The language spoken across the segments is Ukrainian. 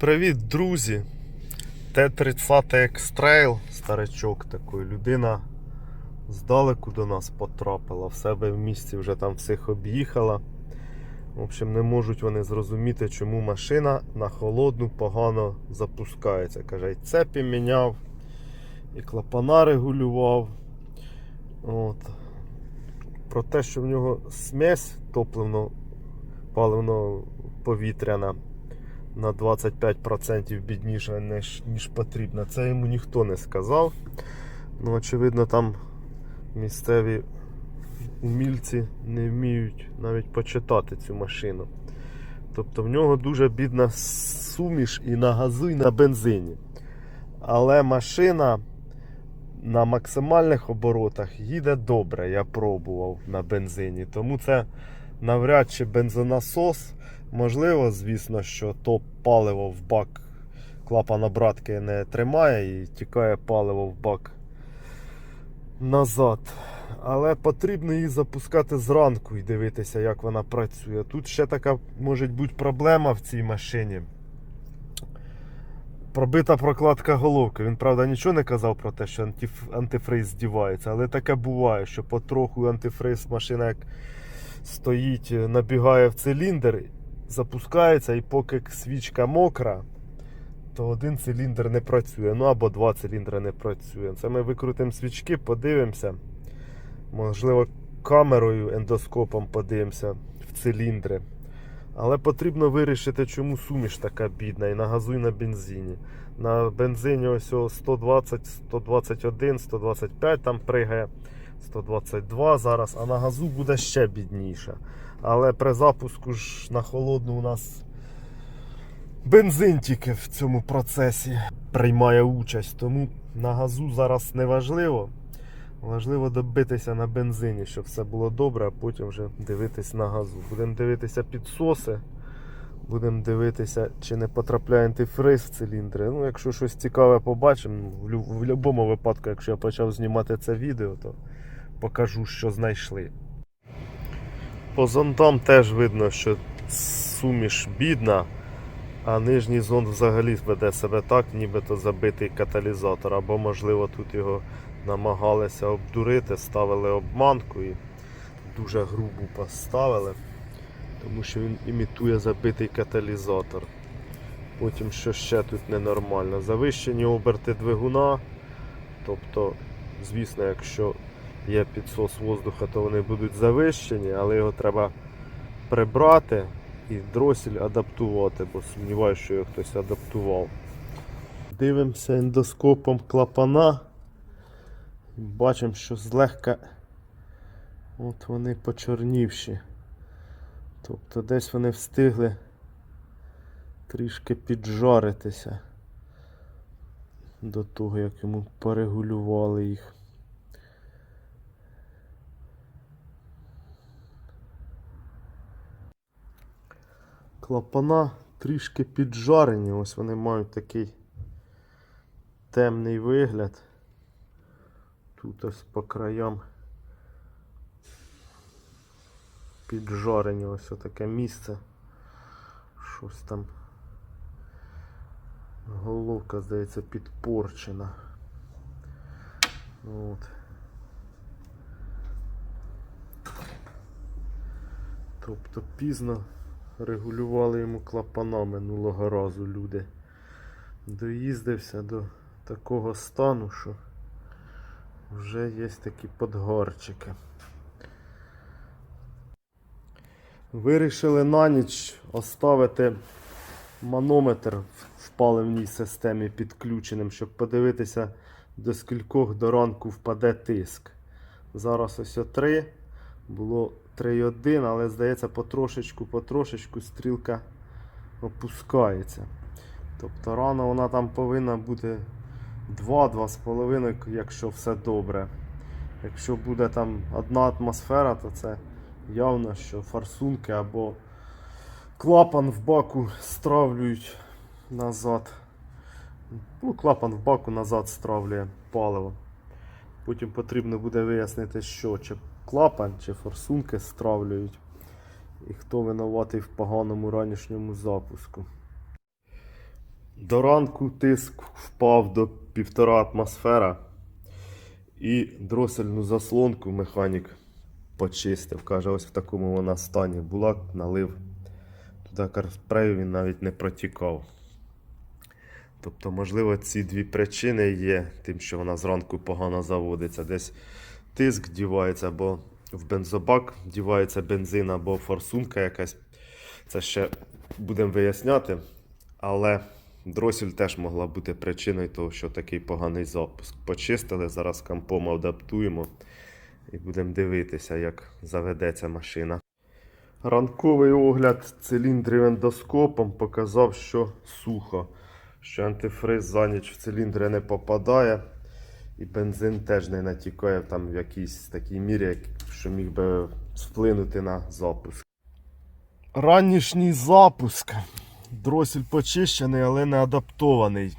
Привіт, друзі! Т-30 X-Trail, старичок такий, людина здалеку до нас потрапила, в себе в місті вже там всіх об'їхала. В общем, не можуть вони зрозуміти, чому машина на холодну погано запускається. Каже, і цепі міняв, і клапана регулював. От. Про те, що в нього смесь топливно паливно повітряна на 25% бідніша, ніж, ніж потрібно. Це йому ніхто не сказав. Ну, очевидно, там місцеві умільці не вміють навіть почитати цю машину. Тобто в нього дуже бідна суміш і на газу, і на бензині. Але машина на максимальних оборотах їде добре, я пробував на бензині. Тому це навряд чи бензонасос. Можливо, звісно, що то паливо в бак клапана братки не тримає і тікає паливо в бак назад. Але потрібно її запускати зранку і дивитися, як вона працює. Тут ще така може бути проблема в цій машині. Пробита прокладка головки. Він, правда, нічого не казав про те, що антифриз здівається, але таке буває, що потроху антифриз машина як стоїть, набігає в циліндр, запускається, і поки свічка мокра, то один циліндр не працює. Ну або два циліндри не працює. Це ми викрутимо свічки, подивимося. Можливо, камерою, ендоскопом подивимося в циліндри. Але потрібно вирішити, чому суміш така бідна і на газу, і на бензині. На бензині ось 120, 121, 125 там пригає, 122 зараз, а на газу буде ще бідніше. Але при запуску ж на холодну у нас бензин тільки в цьому процесі приймає участь. Тому на газу зараз не важливо. Важливо добитися на бензині, щоб все було добре, а потім вже дивитись на газу. Будемо дивитися підсоси, будемо дивитися, чи не потрапляє антифриз в циліндри. Ну, якщо щось цікаве побачимо, в будь-якому випадку, якщо я почав знімати це відео, то покажу, що знайшли. По зонтам теж видно, що суміш бідна, а нижній зонд взагалі веде себе так, нібито забитий каталізатор. Або, можливо, тут його намагалися обдурити, ставили обманку і дуже грубу поставили, тому що він імітує забитий каталізатор. Потім що ще тут ненормально. Завищені оберти двигуна. Тобто, звісно, якщо є підсос воздуха, то вони будуть завищені, але його треба прибрати і дросель адаптувати, бо сумніваюся, що його хтось адаптував. Дивимося ендоскопом клапана. Бачимо, що злегка от вони почорнівші. Тобто десь вони встигли трішки піджаритися до того, як йому порегулювали їх. Клапана трішки піджарені, ось вони мають такий темний вигляд. Тут ось по краям піджарені ось таке місце. Щось там. Головка, здається, підпорчена. От. Тобто пізно регулювали йому клапана минулого разу люди. Доїздився до такого стану, що вже є такі подгорчики. Вирішили на ніч оставити манометр в- паливній системі підключеним, щоб подивитися, до скількох до ранку впаде тиск. Зараз ось о 3, було 3,1, але здається потрошечку, потрошечку стрілка опускається. Тобто рано вона там повинна бути 2-2,5, якщо все добре. Якщо буде там одна атмосфера, то це явно, що форсунки або клапан в баку стравлюють назад. Ну, клапан в баку назад стравлює паливо. Потім потрібно буде вияснити, що чи клапан, чи форсунки стравлюють. І хто винуватий в поганому ранішньому запуску. До ранку тиск впав до півтора атмосфера. І дросельну заслонку механік почистив. Каже, ось в такому вона стані була, налив. Туди карспрею він навіть не протікав. Тобто, можливо, ці дві причини є тим, що вона зранку погано заводиться. Десь тиск дівається, або в бензобак дівається бензин, або форсунка якась. Це ще будемо виясняти. Але дросель теж могла бути причиною того, що такий поганий запуск. Почистили, зараз компом адаптуємо і будемо дивитися, як заведеться машина. Ранковий огляд циліндрів ендоскопом показав, що сухо, що антифриз за ніч в циліндри не попадає. І бензин теж не натікає там в якійсь такій мірі, що міг би вплинути на запуск. Ранішній запуск. Дросель почищений, але не адаптований.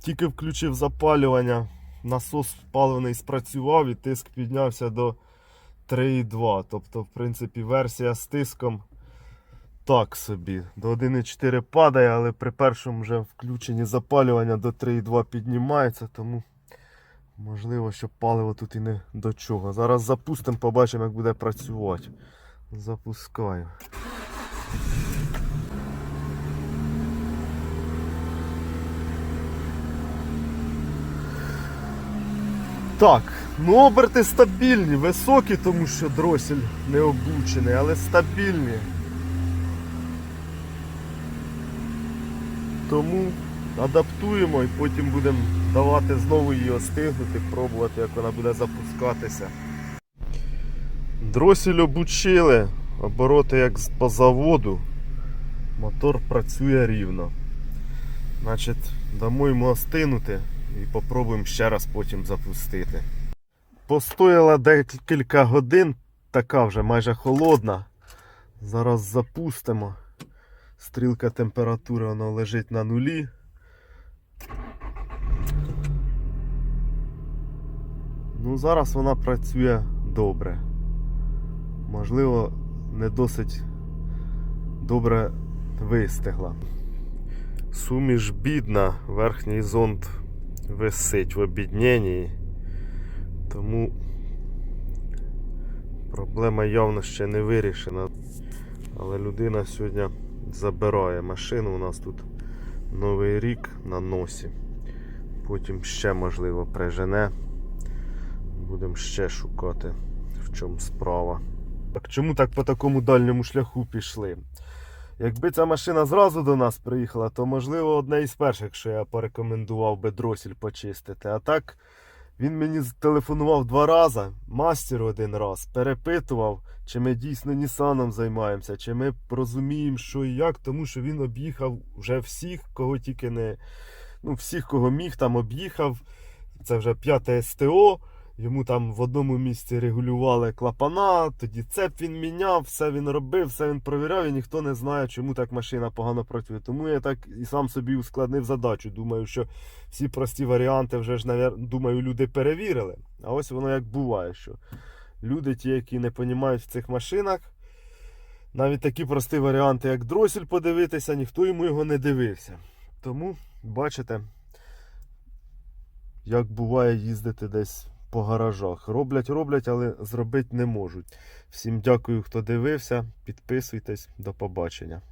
Тільки включив запалювання, насос паливний спрацював і тиск піднявся до 3,2. Тобто, в принципі, версія з тиском так собі. До 1,4 падає, але при першому вже включенні запалювання до 3,2 піднімається, тому можливо, що паливо тут і не до чого. Зараз запустимо, побачимо, як буде працювати. Запускаю. Так, ну оберти стабільні, високі, тому що дросель не обучений, але стабільні. Тому адаптуємо і потім будемо давати знову її остигнути, пробувати, як вона буде запускатися. Дросель обучили, обороти як з- по заводу. Мотор працює рівно. Значить, дамо йому остинути і попробуємо ще раз потім запустити. Постояла декілька годин, така вже майже холодна. Зараз запустимо. Стрілка температури вона лежить на нулі. Ну, зараз вона працює добре. Можливо, не досить добре вистигла. Суміш бідна, верхній зонд висить в обідненні. Тому проблема явно ще не вирішена. Але людина сьогодні забирає машину. У нас тут новий рік на носі. Потім ще можливо прижене. Будемо ще шукати, в чому справа. Так чому так по такому дальньому шляху пішли? Якби ця машина зразу до нас приїхала, то можливо одне із перших, що я порекомендував би дросіль почистити. А так він мені телефонував два рази, мастер один раз, перепитував, чи ми дійсно Нісаном займаємося, чи ми розуміємо, що і як, тому що він об'їхав вже всіх, кого тільки не. Ну, всіх, кого міг, там об'їхав. Це вже п'яте СТО. Йому там в одному місці регулювали клапана, тоді цеп він міняв, все він робив, все він провіряв, і ніхто не знає, чому так машина погано працює. Тому я так і сам собі ускладнив задачу. Думаю, що всі прості варіанти вже ж, думаю, люди перевірили. А ось воно як буває, що люди, ті, які не розуміють в цих машинах, навіть такі прості варіанти, як дросель подивитися, ніхто йому його не дивився. Тому, бачите, як буває їздити десь по гаражах. Роблять, роблять, але зробити не можуть. Всім дякую, хто дивився. Підписуйтесь, до побачення.